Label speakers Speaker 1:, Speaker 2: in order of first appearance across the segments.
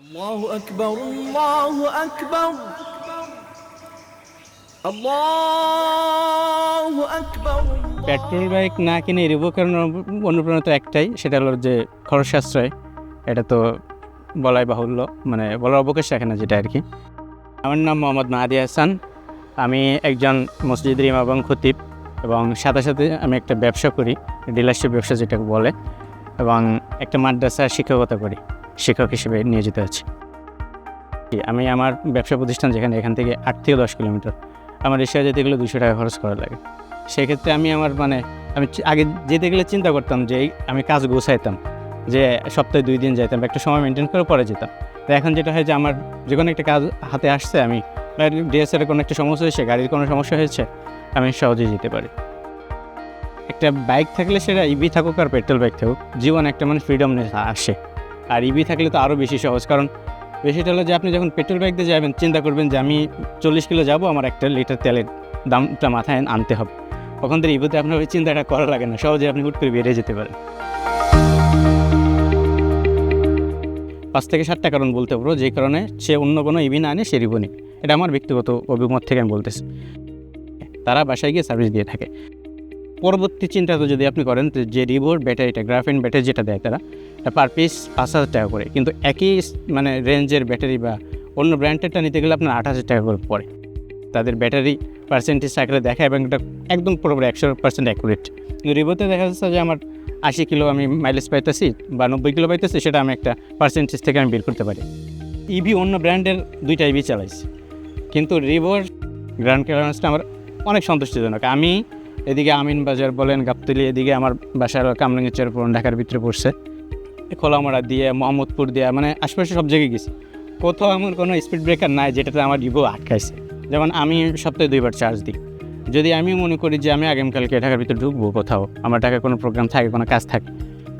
Speaker 1: الله أكبر الله أكبر الله أكبر
Speaker 2: petrol bike না কিনে রিভোকের অনুপ্রেরণা তো একটাই সেটা হলো যে খরচ সাশ্রয় এটা তো বলাই বাহুল্য মানে বলার অবকাশ রাখে না যেটা আর কি আমার নাম মোহাম্মদ মাহাদি হাসান আমি একজন মসজিদের ইমাম এবং খতিব এবং সাথে সাথে আমি একটা ব্যবসা করি ডিলারশিপ ব্যবসা যেটাকে বলে এবং একটা মাদ্রাসা শিক্ষকতা করি শিক্ষক হিসেবে নিয়োজিত আছি। আমি আমার ব্যবসা প্রতিষ্ঠান যেখানে, এখান থেকে আট থেকে দশ কিলোমিটার, আমার রিক্সা যেতে গেলে দুশো টাকা খরচ করা লাগে। সেক্ষেত্রে আমি আমার মানে আমি আগে যেতে গেলে চিন্তা করতাম যে আমি কাজ গোছাইতাম, যে সপ্তাহে দুই দিন যাইতাম একটা সময় মেনটেন করে পরে যেতাম। তো এখন যেটা হয় যে, আমার যে কোনো একটা কাজ হাতে আসছে, আমি ডিএসএর কোনো একটা সমস্যা হয়েছে, গাড়ির কোনো সমস্যা হয়েছে, আমি সহজেই যেতে পারি। একটা বাইক থাকলে সেটা ইভি থাকুক আর পেট্রোল বাইক থাকুক, জীবন একটা মানে ফ্রিডম আসে। আর ইভি থাকলে তো আরও বেশি সহজ। কারণ বেশিটা হলো যে আপনি যখন পেট্রোল বাইক দিয়ে যাবেন, চিন্তা করবেন যে আমি চল্লিশ কিলো যাব, আমার একটা লিটার তেলের দামটা মাথায় আনতে হবে। ওখান থেকে ইভোতে আপনার ওই চিন্তাটা করা লাগে না, সহজে আপনি হুট করে বেরিয়ে যেতে পারেন। পাঁচ থেকে সাতটা কারণ বলতে পারব যে কারণে সে অন্য কোনো ইভি না আনে, সে রিভো নিক। এটা আমার ব্যক্তিগত অভিমত থেকে আমি বলতেছি। তারা বাসায় গিয়ে সার্ভিস দিয়ে থাকে। পরবর্তী চিন্তা তো যদি আপনি করেন, যে রিভোর ব্যাটারিটা গ্রাফিন ব্যাটারি যেটা দেয় তারা পার পিস পাঁচ হাজার টাকা করে। কিন্তু একই মানে রেঞ্জের ব্যাটারি বা অন্য ব্র্যান্ডেরটা নিতে গেলে আপনার আট হাজার টাকা করে পড়ে। তাদের ব্যাটারি পার্সেন্টেজ আকারে দেখা এবং এটা একদম পুরোপুরি একশো পার্সেন্ট অ্যাকুরেট কিন্তু রিভোতে দেখা যাচ্ছে যে আমার আশি কিলো আমি মাইলেজ পাইতেছি বা নব্বই কিলো পাইতেছি, সেটা আমি একটা পার্সেন্টেজ থেকে আমি বের করতে পারি। ইভি অন্য ব্র্যান্ডের দুইটা ইভি চালাইছি। কিন্তু রিভোর গ্র্যান্ড ক্লিয়ারেন্সটা আমার অনেক সন্তুষ্টিজনক আমি এদিকে আমিন বাজার বলেন, গাবতলি এদিকে আমার বাসার কামরাঙ্গের চেয়ারপুরন ঢাকার ভিতরে পড়ছে। খোলামারা দিয়ে, মোহাম্মদপুর দিয়ে মানে আশেপাশে সব জায়গায় গেছি। কোথাও এমন কোনো স্পিড ব্রেকার নাই যেটাতে আমার রিভো আটকাইছে। যেমন আমি সপ্তাহে দুইবার চার্জ দিই। যদি আমি মনে করি যে আমি আগামীকালকে ঢাকার ভিতরে ঢুকবো কোথাও, আমার ঢাকায় কোনো প্রোগ্রাম থাকে, কোনো কাজ থাকে,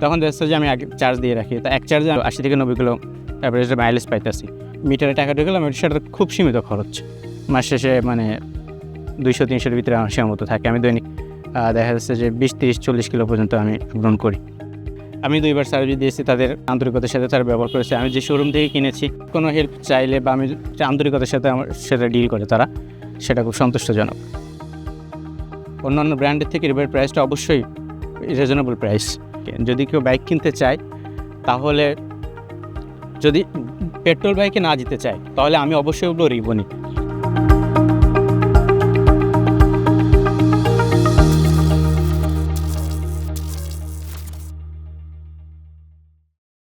Speaker 2: তখন দেখছে যে আমি আগে চার্জ দিয়ে রাখি। তা এক চার্জে আশি থেকে নব্বই কিলো অ্যাভারেজে মাইলেজ পাইতেছি মিটারে টাকা ঢুকলাম সেটা খুব সীমিত খরচ। মাস শেষে মানে দুইশো, তিনশোর ভিতরে আমার সীমাবদ্ধ থাকে। আমি দৈনিক দেখা যাচ্ছে যে বিশ, তিরিশ, চল্লিশ কিলো পর্যন্ত আমি গ্রহণ করি। আমি দুইবার সার্ভিস দিয়েছি, তাদের আন্তরিকতার সাথে তারা ব্যবহার করেছে। আমি যে শোরুম থেকে কিনেছি, কোনো হেল্প চাইলে বা আমি আন্তরিকতার সাথে আমার, সেটা ডিল করে তারা, সেটা খুব সন্তুষ্টজনক। অন্যান্য ব্র্যান্ডের থেকে রিভার প্রাইসটা অবশ্যই রিজনেবল প্রাইস যদি কেউ বাইক কিনতে চায়, তাহলে যদি পেট্রোল বাইকে না যেতে চায়, তাহলে আমি অবশ্যই বলব রিবো নিক